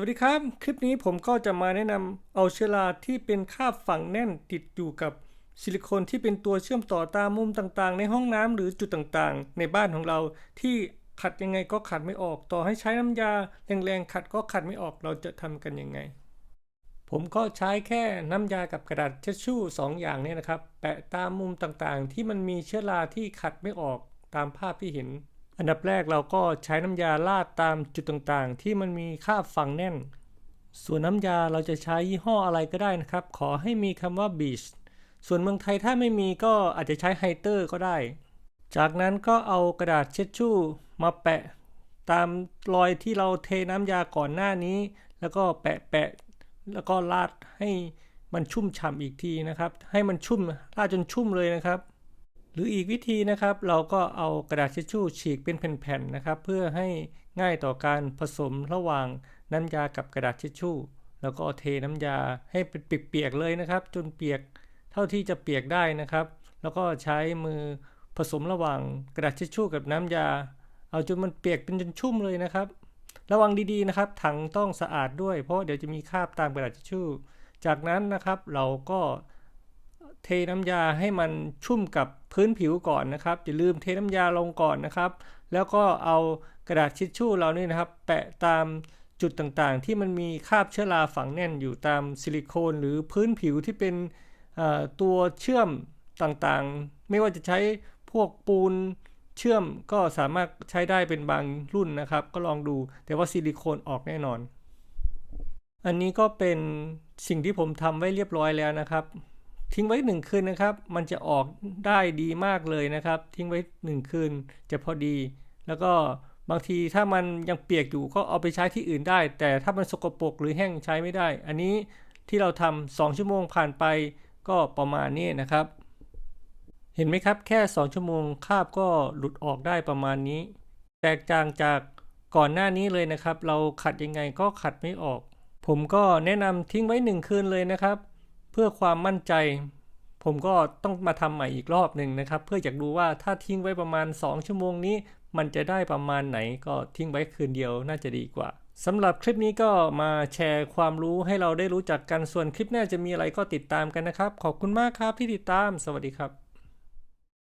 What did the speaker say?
วัสดีครับ คลิปนี้ผมก็จะมาแนะนำเอาเชื้อราที่เป็นคาบฝังแน่นติดอยู่กับซิลิโคนที่เป็นตัวเชื่อมต่อตามมุมต่างๆ ในห้องน้ำหรือจุดต่างๆ ในบ้านของเราที่ขัดยังไงก็ขัดไม่ออก ต่อให้ใช้น้ำยาแรงๆขัดก็ขัดไม่ออกเราจะทำกันยังไง ผมก็ใช้แค่น้ำยากับกระดาษเช็ดชู่สองอย่างเนี้นะครับ แปะตามมุมต่างๆ ที่มันมีเชื้อราที่ขัดไม่ออกตามภาพที่เห็น อันดับแรกเราก็ใช้น้ำยาลาดตามจุดต่างๆ ที่มันมีคราฝังแน่น ส่วนน้ำยาเราจะใช้ยี่ห้ออะไรก็ได้นะครับ ขอให้มีคำว่า beach ส่วนเมืองไทยถ้าไม่มีก็อาจจะใช้ไฮเตอร์ก็ได้ จากนั้นก็เอากระดาษเช็ดชู่มาแปะตามรอยที่เราเทน้ำยาก่อนหน้านี้ แล้วก็แปะแปะแล้วก็ลาดให้มันชุ่มฉ่ำอีกทีนะครับ ให้มันชุ่มลาดจนชุ่มเลยนะครับ หรืออีกวิธีนะครับ เราก็เอากระดาษทิชชู่ฉีกเป็นแผ่นๆนะครับ เพื่อให้ง่ายต่อการผสมระหว่างน้ำยากับกระดาษทิชชู่ แล้วก็เทน้ำยาให้เป็นเปียกๆเลยนะครับ จนเปียกเท่าที่จะเปียกได้นะครับ แล้วก็ใช้มือผสมระหว่างกระดาษทิชชู่กับน้ำยา เอาจนมันเปียกเป็นจนชุ่มเลยนะครับ ระวังดีๆนะครับ ถังต้องสะอาดด้วย เพราะเดี๋ยวจะมีคราบตามกระดาษทิชชู่ จากนั้นนะครับเราก็ เทน้ำยาให้มันชุ่มกับพื้นผิวก่อนนะครับอย่าลืมเทน้ำยาลงก่อนนะครับ แล้วก็เอากระดาษทิชชู่เรานี่นะครับ แปะตามจุดต่างๆ ที่มันมีคราบเชื้อราฝังแน่นอยู่ตามซิลิโคนหรือพื้นผิวที่เป็นตัวเชื่อมต่างๆ ไม่ว่าจะใช้พวกปูนเชื่อมก็สามารถใช้ได้เป็นบางรุ่นนะครับ ก็ลองดูแต่ว่าซิลิโคนออกแน่นอน อันนี้ก็เป็นสิ่งที่ผมทำไว้เรียบร้อยแล้วนะครับ ทิ้งไว้หนึ่งคืนนะครับ มันจะออกได้ดีมากเลยนะครับ ทิ้งไว้หนึ่งคืนจะพอดี แล้วก็บางทีถ้ามันยังเปียกอยู่ก็เอาไปใช้ที่อื่นได้ แต่ถ้ามันสกปรกหรือแห้งใช้ไม่ได้ อันนี้ที่เราทำสองชั่วโมงผ่านไปก็ประมาณนี้นะครับ เห็นไหมครับแค่ 2 ชั่วโมงคราบก็หลุดออกได้ประมาณนี้ แตกต่างจากก่อนหน้านี้เลยนะครับ เราขัดยังไงก็ขัดไม่ออก ผมก็แนะนำทิ้งไว้หนึ่งคืนเลยนะครับ พื่อความมั่นใจ ผมก็ต้องมาทำใหม่อีกรอบหนึ่งนะครับ เพื่ออยากดูว่าถ้าทิ้งไว้ประมาณ 2 ชั่วโมงนี้ มันจะได้ประมาณไหนก็ทิ้งไว้คืนเดียวน่าจะดีกว่าสำหรับคลิปนี้ก็มาแชร์ความรู้ให้เราได้รู้จักกันส่วนคลิปหน้าจะมีอะไรก็ติดตามกันนะครับ ขอบคุณมากครับที่ติดตาม สวัสดีครับ